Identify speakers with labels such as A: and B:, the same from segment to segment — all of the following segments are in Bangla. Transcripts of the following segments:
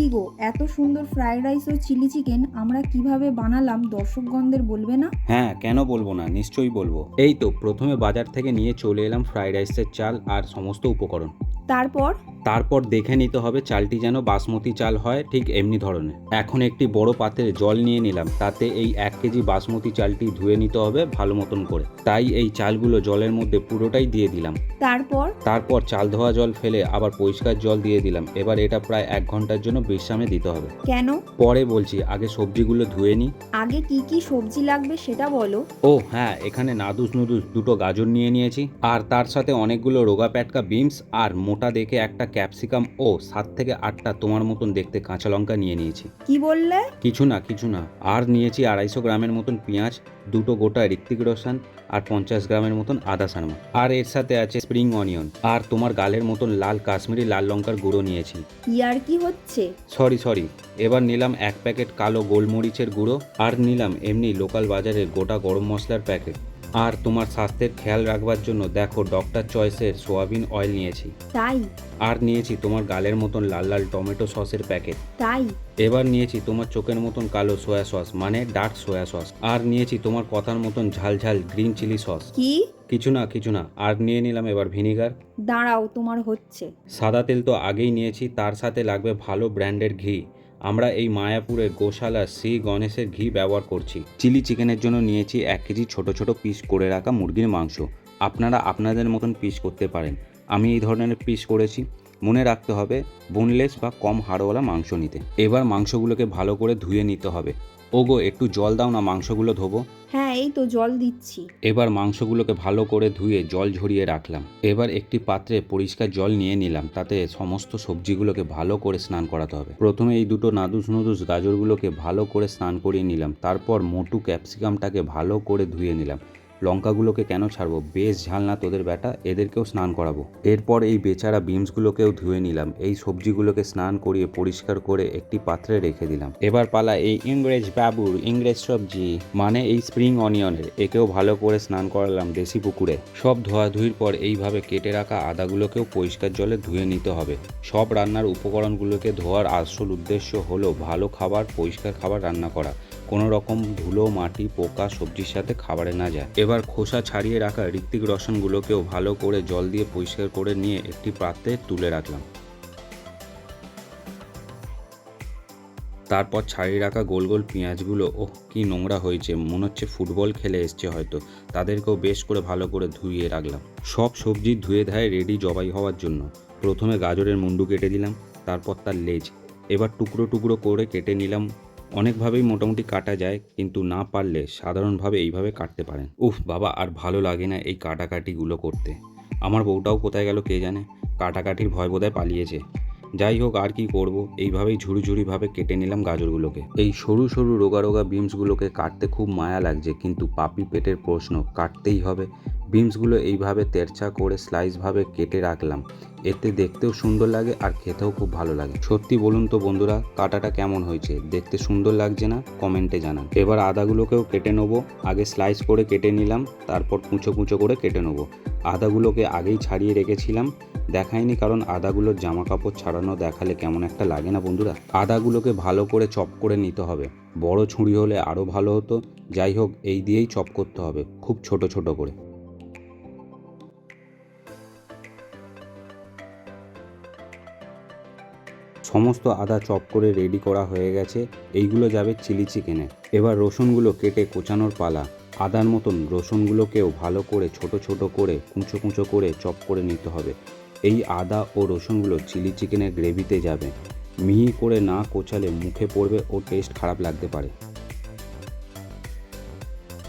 A: কি গো? এত সুন্দর ফ্রাইড রাইস ও চিলি চিকেন আমরা কীভাবে বানালাম দর্শকগণদের বলবে না?
B: হ্যাঁ কেন বলব না, নিশ্চয়ই বলব। এই তো, প্রথমে বাজার থেকে নিয়ে চলে এলাম ফ্রাইড রাইসের চাল আর সমস্ত উপকরণ।
A: তারপর?
B: তারপর দেখে নিতে হবে চালটি যেন বাসমতি চাল হয় ঠিক এমনি ধরনের। এখন একটি বড় পাত্রে জল নিয়ে নিলাম তাতে এই এক কেজি বাসমতি চালটি ধুয়ে নিতে হবে ভালো মতন করে। তাই এই চালগুলো জলের মধ্যে পুরোটাই দিয়ে দিলাম।
A: তারপর?
B: তারপর চাল ধোয়া জল ফেলে আবার পরিষ্কার জল দিয়ে দিলাম। এবার এটা প্রায় এক ঘণ্টার জন্য বিশ্রামে দিতে হবে।
A: কেন?
B: পরে বলছি আগে সবজিগুলো ধুয়ে নিই।
A: আগে কি কি সবজি লাগবে সেটা বলো।
B: ও হ্যাঁ এখানে নাদুস নুদুস দুটো গাজর নিয়ে নিয়েছি। আর তার সাথে অনেকগুলো রোগা প্যাটকা বিমস আর মোটা দেখে একটা ক্যাপসিকাম ও সাত থেকে আটটা তোমার মতন দেখতে কাঁচা লঙ্কা নিয়ে নিয়েছি।
A: কি বললে?
B: কিছু না কিছু না। আর নিয়েছি আড়াইশো গ্রামের মতন পেঁয়াজ দুটো গোটা ঋত্বিক রোশন আর পঞ্চাশ গ্রামের মতন আদা সারমা। আর এর সাথে আছে স্প্রিং অনিয়ন। আর তোমার গালের মতন লাল কাশ্মীরি লাল লঙ্কার গুঁড়ো নিয়েছি।
A: ইয়ার কি হচ্ছে?
B: Sorry sorry. এবার নিলাম এক প্যাকেট কালো গোলমরিচের গুঁড়ো। আর নিলাম এমনি লোকাল বাজারের গোটা গরম মশলার প্যাকেট। আর তোমার স্বাস্থ্যের খেয়াল রাখবার জন্য দেখো ডক্টর চয়েসের সোয়াবিন অয়েল নিয়েছি।
A: তাই?
B: আর নিয়েছি তোমার গালের মতন লাল লাল টমেটো সসের প্যাকেট
A: তাই?
B: এবার নিয়েছি তোমার চোখের মতন কালো সোয়া সস মানে ডার্ক সোয়া সস আর নিয়েছি তোমার কথার মতন ঝাল ঝাল গ্রিন চিলি সস
A: কি?
B: কিছু না কিছু না। আর নিয়ে নিলাম এবার ভিনিগার
A: দাঁড়াও তোমার হচ্ছে।
B: সাদা তেল তো আগেই নিয়েছি তার সাথে লাগবে ভালো ব্র্যান্ডের ঘি। আমরা এই মায়াপুরের গোশালা শ্রী গণেশের ঘি ব্যবহার করছি। চিলি চিকেনের জন্য নিয়েছি এক কেজি ছোট ছোট পিস করে রাখা মুরগির মাংস। আপনারা আপনাদের মতন পিস করতে পারেন। আমি এই ধরনের পিস করেছি। মনে রাখতে হবে বোনলেস বা কম হাড়ওয়ালা মাংস নিতে। এবার মাংসগুলোকে ভালো করে ধুয়ে নিতে হবে। ওগো একটু জল দাও না মাংসগুলো ধোবো।
A: হ্যাঁ এই তো জল দিচ্ছি।
B: এবার মাংসগুলোকে ভালো করে ধুয়ে জল ঝরিয়ে রাখলাম। এবার একটি পাত্রে পরিষ্কার জল নিয়ে নিলাম তাতে সমস্ত সবজিগুলোকে ভালো করে স্নান করাতে হবে। প্রথমে এই দুটো নাদুস নুদুস গাজরগুলোকে ভালো করে স্নান করিয়ে নিলাম তারপর মোটু ক্যাপসিকামটাকে ভালো করে ধুয়ে নিলাম। লঙ্কাগুলোকে কেন ছাড়বো? বেশ ঝাল না তোদের ব্যাটা? এদেরকেও স্নান করাবো। এরপর এই বেচারা বিমসগুলোকেও ধুয়ে নিলাম। এই সবজিগুলোকে স্নান করিয়ে পরিষ্কার করে একটি পাত্রে রেখে দিলাম। এবার পালা এই ইংরেজ বাবুর ইংরেজ সবজি মানে এই স্প্রিং অনিয়নের। একেও ভালো করে স্নান করালাম দেশি পুকুরে। সব ধোয়াধুয়ির পর এইভাবে কেটে রাখা আদাগুলোকেও পরিষ্কার জলে ধুয়ে নিতে হবে। সব রান্নার উপকরণগুলোকে ধোয়ার আসল উদ্দেশ্য হলো ভালো খাবার, পরিষ্কার খাবার রান্না করা। কোনো রকম ধুলো, মাটি, পোকা, সবজির সাথে খাবারে না যায়। এবার খোসা ছাড়িয়ে রাখা ঋত্বিক রসনগুলোকেও ভালো করে জল দিয়ে পরিষ্কার করে নিয়ে একটি পাত্রে তুলে রাখলাম। তারপর ছাড়িয়ে রাখা গোল গোল পেঁয়াজগুলো, ওহ, কি নোংরা হয়েছে, মনে হচ্ছে ফুটবল খেলে এসছে হয়তো। তাদেরকেও বেশ করে ভালো করে ধুইয়ে রাখলাম। সব সবজি ধুয়ে ধায়ে রেডি জবাই হওয়ার জন্য। প্রথমে গাজরের মুন্ডু কেটে দিলাম, তারপর তার লেজ। এবার টুকরো টুকরো করে কেটে নিলাম অনেকভাবেই মোটামুটি কাটা যায়, কিন্তু না পারলে সাধারণভাবে এইভাবে কাটতে পারেন। উফ, বাবা, আর ভালো লাগে না এই কাটাকাটিগুলো করতে। আমার বউটাও কোথায় গেল কে জানে? কাটাকাটির ভয় বোধহয় পালিয়েছে। যাই হোক আর কি করব। এইভাবেই ঝুড়ি ঝুড়িভাবে কেটে নিলাম গাজরগুলোকে। এই সরু সরু রোগা রোগা বিমসগুলোকে কাটতে খুব মায়া লাগছে, কিন্তু পাপি পেটের প্রশ্ন, কাটতেই হবে। বিমসগুলো এইভাবে তেরচা করে স্লাইসভাবে কেটে রাখলাম। এতে দেখতেও সুন্দর লাগে আর খেতেও খুব ভালো লাগে। সত্যি বলুন তো বন্ধুরা, কাটাটা কেমন হয়েছে? দেখতে সুন্দর লাগছে না? কমেন্টে জানান। এবার আদাগুলোকেও কেটে নেব। আগে স্লাইস করে কেটে নিলাম, তারপর কুঁচো কুঁচো করে কেটে নেব। আদাগুলোকে আগেই ছাড়িয়ে রেখেছিলাম। দেখাইনি কারণ আদাগুলোর জামা কাপড় ছাড়ানো দেখালে কেমন একটা লাগে না বন্ধুরা। আদাগুলোকে ভালো করে চপ করে নিতে হবে। বড় ছুরি হলে আরও ভালো হতো। যাই হোক, এই দিয়েই চপ করতে হবে, খুব ছোট ছোট করে। সমস্ত আদা চপ করে রেডি করা হয়ে গেছে। এইগুলো যাবে চিলি চিকেনে। এবার রসুনগুলো কেটে কোচানোর পালা। আদার মতন রসুনগুলোকেও ভালো করে, ছোট ছোট করে, কুঁচো কুঁচো করে চপ করে নিতে হবে। এই আদা ও রসুনগুলো চিলি চিকেনের গ্রেভিতে যাবে। মিহি করে না কোচালে মুখে পড়বে ও টেস্ট খারাপ লাগতে পারে।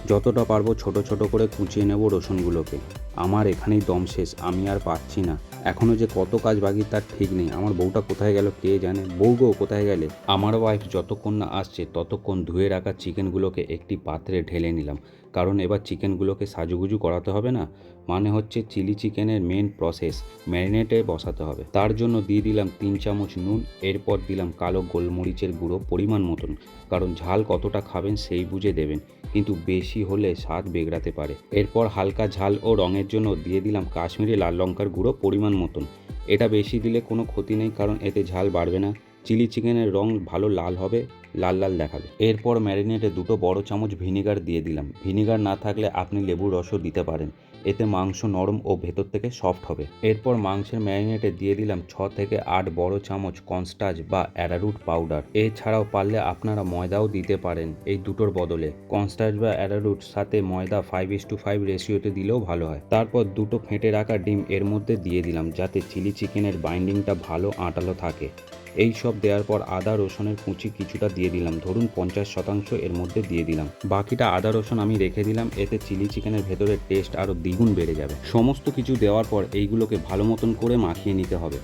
B: যতটা পারব ছোট ছোট করে কুচিয়ে নেব রসুনগুলোকে। আমার এখানেই দম শেষ, আমি আর পাচ্ছি না। এখনও যে কত কাজ বাকি তার ঠিক নেই। আমার বউটা কোথায় গেল কে জানে? বউ গো কোথায় গেলে? আমার ওয়াইফ যতক্ষণ না আসছে, ততক্ষণ ধুয়ে রাখা চিকেনগুলোকে একটি পাত্রে ঢেলে নিলাম। কারণ এবার চিকেনগুলোকে সাজুগুজু করাতে হবে না মানে হচ্ছে চিলি চিকেনের মেন প্রসেস ম্যারিনেটে বসাতে হবে। তার জন্য দিয়ে দিলাম তিন চামচ নুন, এরপর দিলাম কালো গোলমরিচের গুঁড়ো পরিমাণ মতন, কারণ ঝাল কতটা খাবেন সেই বুঝে দেবেন, কিন্তু বেশি হলে স্বাদ বেগড়াতে পারে। এরপর হালকা ঝাল ও রঙের জন্য দিয়ে দিলাম কাশ্মীরি লাল লঙ্কার গুঁড়ো পরিমাণ মতন। এটা বেশি দিলে কোনো ক্ষতি নেই, কারণ এতে ঝাল বাড়বে না। চিলি চিকেনের রং ভালো লাল হবে, লাল লাল দেখাবে। এরপর ম্যারিনেটে দুটো বড় চামচ ভিনিগার দিয়ে দিলাম। ভিনিগার না থাকলে আপনি লেবুর রসও দিতে পারেন। এতে মাংস নরম ও ভেতর থেকে সফট হবে। এরপর মাংসের ম্যারিনেটে দিয়ে দিলাম ছ থেকে আট বড় চামচ কনস্টাচ বা অ্যারারুট পাউডার। এছাড়াও পারলে আপনারা ময়দাও দিতে পারেন এই দুটোর বদলে। কনস্টাচ বা অ্যারারুট সাথে ময়দা ফাইভ ইস টু ফাইভ রেশিওতে দিলেও ভালো হয়। তারপর দুটো ফেটে রাখা ডিম এর মধ্যে দিয়ে দিলাম যাতে চিলি চিকেনের বাইন্ডিংটা ভালো আঁটালো থাকে। এই সব দেওয়ার পর আদা, রসুনের কুচি কিছুটা দিয়ে দিলাম। ধরুন পঞ্চাশ শতাংশ এর মধ্যে দিয়ে দিলাম। বাকিটা আদা, রসুন আমি রেখে দিলাম, এতে চিলি চিকেনের ভেতরে টেস্ট আরও দ্বিগুণ বেড়ে যাবে। সমস্ত কিছু দেওয়ার পর এইগুলোকে ভালো মতন করে মাখিয়ে নিতে হবে।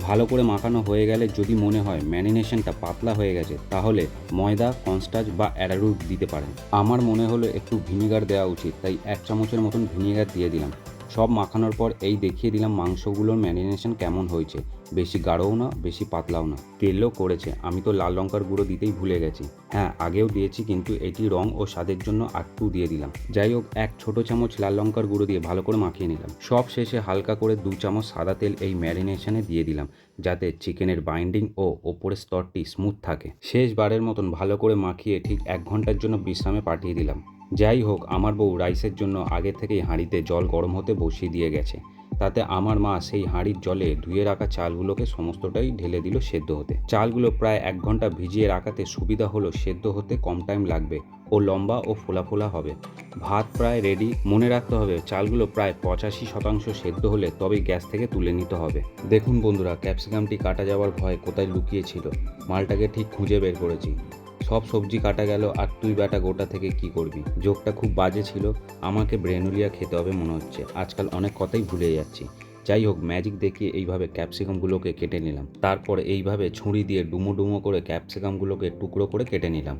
B: ভালো করে মাখানো হয়ে গেলে যদি মনে হয় ম্যারিনেশনটা পাতলা হয়ে গেছে, তাহলে ময়দা কনস্টাচ বা অ্যারারুট দিতে পারেন। আমার মনে হলো একটু ভিনিগার দেওয়া উচিত, তাই এক চামচের মতন ভিনিগার দিয়ে দিলাম। সব মাখানোর পর এই দেখিয়ে দিলাম মাংসগুলোর ম্যারিনেশন কেমন হয়েছে। বেশি গাঢ়ও না, বেশি পাতলাও না। তেলও করেছে। আমি তো লাল লঙ্কার গুঁড়ো দিতেই ভুলে গেছি। হ্যাঁ আগেও দিয়েছি কিন্তু এটি রং ও স্বাদের জন্য আটটু দিয়ে দিলাম। যাই হোক এক ছোট চামচ লাল লঙ্কার গুঁড়ো দিয়ে ভালো করে মাখিয়ে নিলাম। সব শেষে হালকা করে দু চামচ সাদা তেল এই ম্যারিনেশনে দিয়ে দিলাম, যাতে চিকেনের বাইন্ডিং ও ওপরের স্তরটি স্মুথ থাকে। শেষবারের মতন ভালো করে মাখিয়ে ঠিক এক ঘণ্টার জন্য বিশ্রামে পাঠিয়ে দিলাম। যাই হোক, আমার বউ রাইসের জন্য আগে থেকেই হাঁড়িতে জল গরম হতে বসিয়ে দিয়ে গেছে। তাতে আমার মা সেই হাঁড়ির জলে ধুয়ে রাখা চালগুলোকে সমস্তটাই ঢেলে দিল সেদ্ধ হতে। চালগুলো প্রায় এক ঘণ্টা ভিজিয়ে রাখাতে সুবিধা হলো সেদ্ধ হতে কম টাইম লাগবে ও লম্বা ও ফোলা ফোলা হবে। ভাত প্রায় রেডি মনে রাখতে হবে চালগুলো প্রায় পঁচাশি শতাংশ সেদ্ধ হলে তবেই গ্যাস থেকে তুলে নিতে হবে। দেখুন বন্ধুরা, ক্যাপসিকামটি কাটা যাওয়ার ভয় কোথায় লুকিয়েছিল? মালটাকে ঠিক খুঁজে বের করেছি। সব সবজি কাটা গেল আর তুই বেটা গোটা থেকে কি করবি? জোকটা খুব বাজে ছিল। আমাকে ব্রেনুলিয়া খেতে হবে মনে হচ্ছে। আজকাল অনেক কথাই ভুলে যাচ্ছি। যাই হোক ম্যাজিক দেখিয়ে এইভাবে ক্যাপসিকামগুলোকে কেটে নিলাম। তারপর এইভাবে ছুরি দিয়ে ডুমো ডুমো করে ক্যাপসিকামগুলোকে টুকরো করে কেটে নিলাম।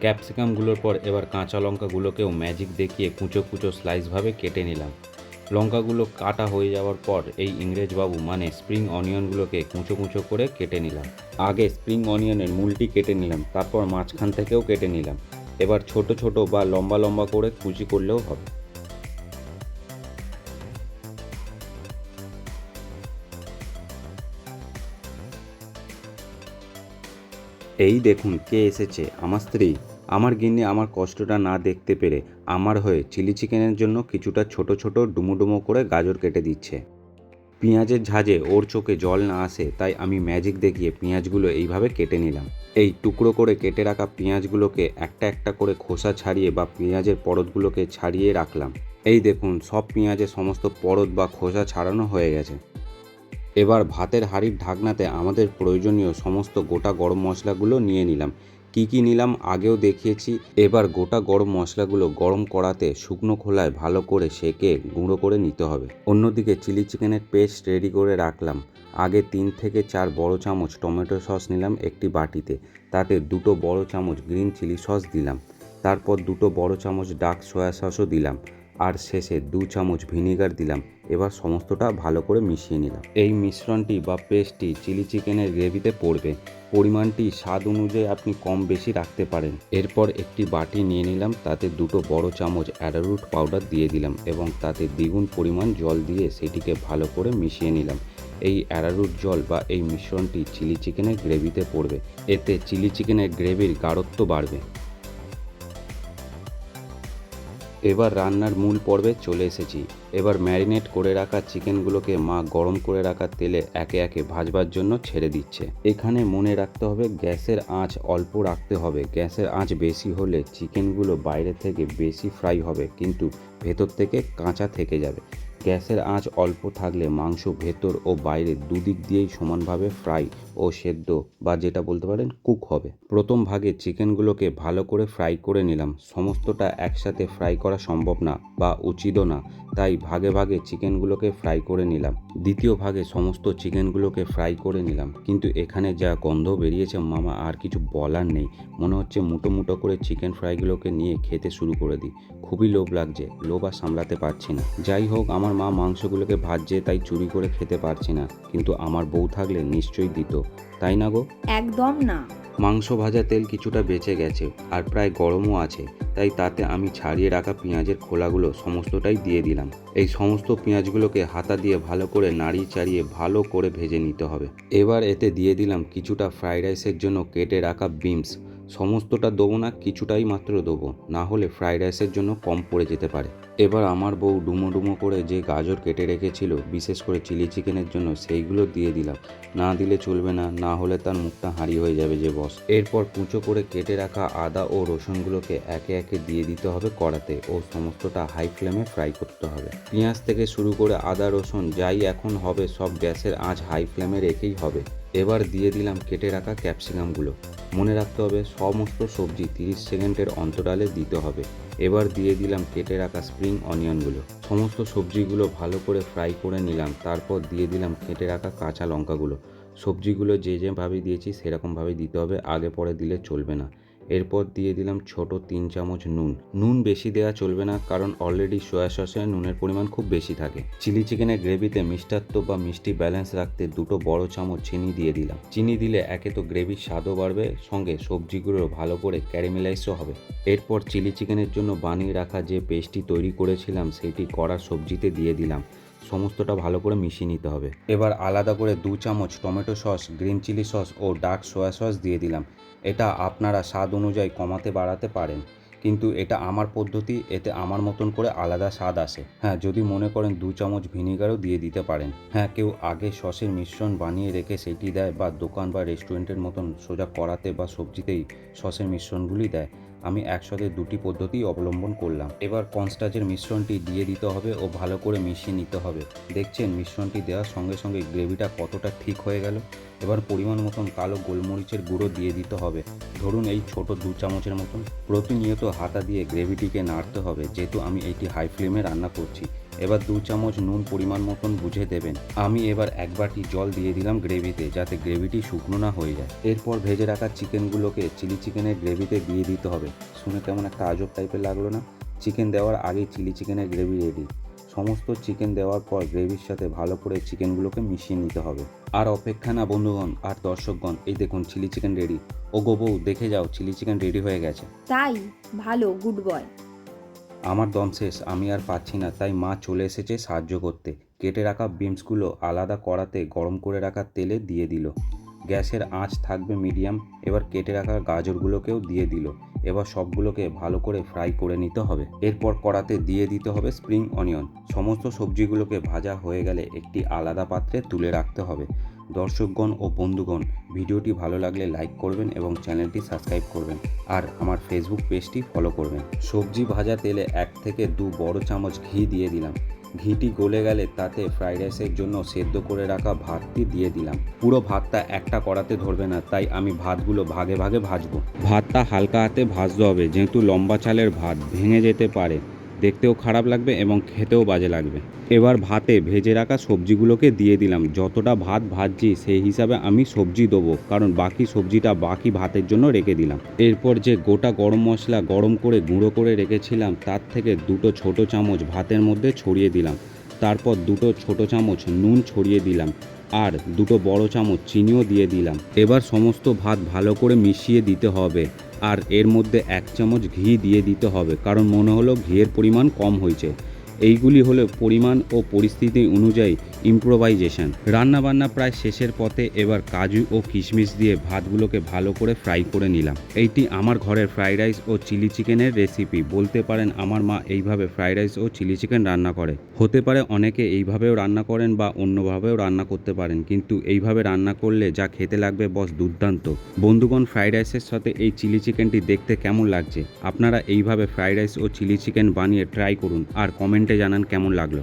B: ক্যাপসিকামগুলোর পর এবার কাঁচা লঙ্কাগুলোকেও ম্যাজিক দেখিয়ে কুচো কুচো স্লাইসভাবে কেটে নিলাম। লঙ্কাগুলো কাটা হয়ে যাওয়ার পর এই ইংরেজবাবু মানে স্প্রিং অনিয়নগুলোকে কুঁচো কুঁচো করে কেটে নিলাম আগে স্প্রিং অনিয়নের মূলটি কেটে নিলাম তারপর মাঝখান থেকেও কেটে নিলাম এবার ছোট ছোট বা লম্বা লম্বা করে কুচি করলেও হবে। এই দেখুন কে এসেছে, আমার স্ত্রী। আমার গিন্নি আমার কষ্টটা না দেখতে পেরে আমার হয়ে চিলি চিকেনের জন্য কিছুটা ছোট ছোট ডুমো করে গাজর কেটে দিচ্ছে। পেঁয়াজের ঝাঁজে ওর চোখে জল না আসে, তাই আমি ম্যাজিক দেখিয়ে পেঁয়াজগুলো এইভাবে কেটে নিলাম। এই টুকরো করে কেটে রাখা পেঁয়াজগুলোকে একটা একটা করে খোসা ছাড়িয়ে বা পেঁয়াজের পরতগুলোকে ছাড়িয়ে রাখলাম। এই দেখুন, সব পেঁয়াজের সমস্ত পরত বা খোসা ছাড়ানো হয়ে গেছে। এবার ভাতের হাঁড়ির ঢাকনাতে আমাদের প্রয়োজনীয় সমস্ত গোটা গরম মশলাগুলো নিয়ে নিলাম। কি কি নিলাম আগেও দেখিয়েছি। এবার গোটা গরম মশলাগুলো গরম করাতে শুকনো খোলায় ভালো করে সেকে গুঁড়ো করে নিতে হবে। অন্যদিকে চিলি চিকেনের পেস্ট রেডি করে রাখলাম। আগে তিন থেকে চার বড় চামচ টমেটো সস নিলাম একটি বাটিতে। তাতে দুটো বড় চামচ গ্রিন চিলি সস দিলাম। তারপর দুটো বড় চামচ ডার্ক সয়া সসও দিলাম। আর শেষে দু চামচ ভিনিগার দিলাম। এবার সমস্তটা ভালো করে মিশিয়ে নিলাম। এই মিশ্রণটি বা পেস্টটি চিলি চিকেনের গ্রেভিতে পড়বে। পরিমাণটি স্বাদ অনুযায়ী আপনি কম বেশি রাখতে পারেন। এরপর একটি বাটি নিয়ে নিলাম, তাতে দুটো বড় চামচ অ্যারারুট পাউডার দিয়ে দিলাম এবং তাতে দ্বিগুণ পরিমাণ জল দিয়ে সেটিকে ভালো করে মিশিয়ে নিলাম। এই অ্যারারুট জল বা এই মিশ্রণটি চিলি চিকেনের গ্রেভিতে পড়বে। এতে চিলি চিকেনের গ্রেভির গাঢ়ত্ব বাড়বে। এবার রান্নার মূল পর্বে চলে এসেছি। এবার ম্যারিনেট করে রাখা চিকেনগুলোকে মা গরম করে রাখা তেলে একে একে ভাজবার জন্য ছেড়ে দিচ্ছে। এখানে মনে রাখতে হবে, গ্যাসের আঁচ অল্প রাখতে হবে। গ্যাসের আঁচ বেশি হলে চিকেনগুলো বাইরে থেকে বেশি ফ্রাই হবে, কিন্তু ভেতর থেকে কাঁচা থেকে যাবে। গ্যাসের আঁচ অল্প থাকলে মাংস ভেতর ও বাইরে দুদিক দিয়েই সমানভাবে ফ্রাই ও সেদ্ধ বা যেটা বলতে পারেন কুক হবে। প্রথম ভাগে চিকেনগুলোকে ভালো করে ফ্রাই করে নিলাম। সমস্তটা একসাথে ফ্রাই করা সম্ভব না বা উচিতও না, তাই ভাগে ভাগে চিকেনগুলোকে ফ্রাই করে নিলাম। দ্বিতীয় ভাগে সমস্ত চিকেনগুলোকে ফ্রাই করে নিলাম। কিন্তু এখানে যা গন্ধ বেরিয়েছে মামা, আর কিছু বলার নেই। মনে হচ্ছে মুটো মুটো করে চিকেন ফ্রাইগুলোকে নিয়ে খেতে শুরু করে দিই। খুবই লোভ লাগছে, লোভ আর সামলাতে পারছি না। যাই হোক, আমার মা মাংসগুলোকে ভাজছে, তাই চুরি করে খেতে পারছি না। কিন্তু আমার বউ থাকলে নিশ্চয়ই দিত। তাই না গো?
A: একদম না।
B: মাংস ভাজা তেল কিছুটা বেঁচে গেছে আর প্রায় গরমও আছে তাই তাতে আমি ছাড়িয়ে রাখা পেঁয়াজের খোলাগুলো সমস্তটাই দিয়ে দিলাম। এই সমস্ত পেঁয়াজগুলোকে হাতা দিয়ে ভালো করে নাড়িয়ে চাড়িয়ে ভালো করে ভেজে নিতে হবে। এবার এতে দিয়ে দিলাম কিছুটা ফ্রাইড রাইসের জন্য কেটে রাখা বিমস সমস্তটা দেবো না কিছুটাই মাত্র দেবো না হলে ফ্রাইড রাইসের জন্য কম পড়ে যেতে পারে। এবার আমার বউ ডুমো ডুমো করে যে গাজর কেটে রেখেছিল, বিশেষ করে চিলি চিকেনের জন্য, সেইগুলো দিয়ে দিলাম। না দিলে চলবে না না হলে তার মুখটা হাঁড়ি হয়ে যাবে যে বস। এরপর কুঁচো করে কেটে রাখা আদা ও রসুনগুলোকে একে একে দিয়ে দিতে হবে কড়াতে ও সমস্তটা হাই ফ্লেমে ফ্রাই করতে হবে। পেঁয়াজ থেকে শুরু করে আদা, রসুন যাই এখন হবে, সব গ্যাসের আঁচ হাই ফ্লেমে রেখেই হবে। এবার দিয়ে দিলাম কেটে রাখা ক্যাপসিকামগুলো। মনে রাখতে হবে সমস্ত সবজি তিরিশ সেকেন্ডের অন্তরালে দিতে হবে। এবার দিয়ে দিলাম কেটে রাখা স্প্রিং অনিয়নগুলো সমস্ত সবজিগুলো ভালো করে ফ্রাই করে নিলাম, তারপর দিয়ে দিলাম কেটে রাখা কাঁচা লঙ্কাগুলো। সবজিগুলো যে যেভাবে দিয়েছি সেরকমভাবে দিতে হবে, আগে পরে দিলে চলবে না। এরপর দিয়ে দিলাম ছোট তিন চামচ নুন। নুন বেশি দেওয়া চলবে না, কারণ অলরেডি সয়া সসে নুনের পরিমাণ খুব বেশি থাকে। চিলি চিকেনের গ্রেভিতে মিষ্টাত্ব বা মিষ্টি ব্যালেন্স রাখতে দুটো বড় চামচ চিনি দিয়ে দিলাম। চিনি দিলে একে তো গ্রেভির স্বাদও বাড়বে, সঙ্গে সবজিগুলো ভালো করে ক্যারামেলাইজও হবে। এরপর চিলি চিকেনের জন্য বানিয়ে রাখা যে পেস্টটি তৈরি করেছিলাম, সেটি কড়া সবজিতে দিয়ে দিলাম। সমস্তটা ভালো করে মিশিয়ে নিতে হবে। এবার আলাদা করে দু চামচ tomato sauce green chilli sauce ও ডার্ক সয়া সস দিয়ে দিলাম। এটা আপনারা স্বাদ অনুযায়ী কমাতে বাড়াতে পারেন। কিন্তু এটা আমার পদ্ধতি, এতে আমার মতন করে আলাদা স্বাদ আসে। হ্যাঁ যদি মনে করেন দু চামচ ভিনিগারও দিয়ে দিতে পারেন। হ্যাঁ কেউ আগে সসের মিশ্রণ বানিয়ে রেখে সেটি দেয় বা দোকান বা রেস্টুরেন্টের মতন সোজা কড়াতে বা সবজিতেই সসের মিশ্রণগুলি দেয়। আমি একসাথে দুটি পদ্ধতি অবলম্বন করলাম। এবার কনস্টাচের মিশ্রণটি দিয়ে দিতে হবে ও ভালো করে মিশিয়ে নিতে হবে। দেখছেন, মিশ্রণটি দেওয়ার সঙ্গে সঙ্গে গ্রেভিটা কতটা ঠিক হয়ে গেল। এবার পরিমাণ মতন কালো গোলমরিচের গুঁড়ো দিয়ে দিতে হবে। ধরুন এই ছোট দু চামচের মতন। প্রতিনিয়ত হাতা দিয়ে গ্রেভিটিকে নাড়তে হবে, যেহেতু আমি এইটি হাই ফ্লেমে রান্না করছি। এবার দু চামচ নুন পরিমাণ মতন বুঝে দেবেন। আমি এবার এক বাটি জল দিয়ে দিলাম গ্রেভিতে, যাতে গ্রেভিটি শুকনো না হয়ে যায়। এরপর ভেজে রাখা চিকেনগুলোকে চিলি চিকেনের গ্রেভিতে দিয়ে দিতে হবে। শুনে কেমন একটা আজব টাইপের লাগল না? চিকেন দেওয়ার আগেই চিলি চিকেনের গ্রেভি রেডি। সমস্ত চিকেন দেওয়ার পর গ্রেভির সাথে ভালো করে চিকেনগুলোকে মিশিয়ে নিতে হবে। আর অপেক্ষা না বন্ধুগণ আর দর্শকগণ এই দেখুন চিলি চিকেন রেডি। ও গো বউ দেখে যাও চিলি চিকেন রেডি হয়ে গেছে।
A: তাই? ভালো গুড বয়।
B: আমার দম শেষ আমি আর পাচ্ছি না তাই মা চলে এসেছে সাহায্য করতে। কেটে রাখা বিমসগুলো আলাদা করাতে গরম করে রাখা তেলে দিয়ে দিল। গ্যাসের আঁচ থাকবে মিডিয়াম, এবার কেটে রাখা গাজরগুলোকেও দিয়ে দিল। এবার সবগুলোকে ভালো করে ফ্রাই করে নিতে হবে। এরপর কড়াতে দিয়ে দিতে হবে স্প্রিং অনিয়ন। সমস্ত সবজিগুলোকে ভাজা হয়ে গেলে একটি আলাদা পাত্রে তুলে রাখতে হবে। দর্শকগণ ও বন্ধুগণ, ভিডিওটি ভালো লাগলে লাইক করবেন এবং চ্যানেলটি সাবস্ক্রাইব করবেন। আর আমার ফেসবুক পেজটি ফলো করবেন। সবজি ভাজা তেলে এক থেকে দু বড় চামচ ঘি দিয়ে দিলাম। ঘিটি গলে গেলে তাতে ফ্রাইড রাইসের জন্য সেদ্ধ করে রাখা ভাতটি দিয়ে দিলাম। পুরো ভাতটা একটা কড়াতে ধরবে না, তাই আমি ভাতগুলো ভাগে ভাগে ভাজবো। ভাতটা হালকা হাতে ভাজতে হবে, যেহেতু লম্বা চালের ভাত ভেঙে যেতে পারে। দেখতেও খারাপ লাগবে এবং খেতেও বাজে লাগবে। এবার ভাতে ভেজে রাখা সবজিগুলোকে দিয়ে দিলাম। যতটা ভাত ভাজছি সেই হিসাবে আমি সবজি দেবো, কারণ বাকি সবজিটা বাকি ভাতের জন্য রেখে দিলাম। এরপর যে গোটা গরম মশলা গরম করে গুঁড়ো করে রেখেছিলাম, তার থেকে দুটো ছোট চামচ ভাতের মধ্যে ছড়িয়ে দিলাম। তারপর দুটো ছোট চামচ নুন ছড়িয়ে দিলাম। আর দুটো বড় চামচ চিনিও দিয়ে দিলাম। এবার সমস্ত ভাত ভালো করে মিশিয়ে দিতে হবে আর এর মধ্যে এক চামচ ঘি দিয়ে দিতে হবে, কারণ মনে হলো ঘিয়ের পরিমাণ কম হয়েছে। এইগুলি হলো পরিমাণ ও পরিস্থিতি অনুযায়ী ইম্প্রোভাইজেশন রান্নাবান্না প্রায় শেষের পথে এবার কাজু ও কিশমিশ দিয়ে ভাতগুলোকে ভালো করে ফ্রাই করে নিলাম। এইটি আমার ঘরের ফ্রাইড রাইস ও চিলি চিকেনের রেসিপি বলতে পারেন আমার মা এইভাবে ফ্রাইড রাইস ও চিলি চিকেন রান্না করে। হতে পারে অনেকে এইভাবেও রান্না করেন বা অন্যভাবেও রান্না করতে পারেন, কিন্তু এইভাবে রান্না করলে যা খেতে লাগবে বস দুর্দান্ত। বন্ধুগণ ফ্রাইড রাইসের সাথে এই চিলি চিকেনটি দেখতে কেমন লাগছে? আপনারা এইভাবে ফ্রাইড রাইস ও চিলি চিকেন বানিয়ে ট্রাই করুন। আর কমেন্টে জানান কেমন লাগল।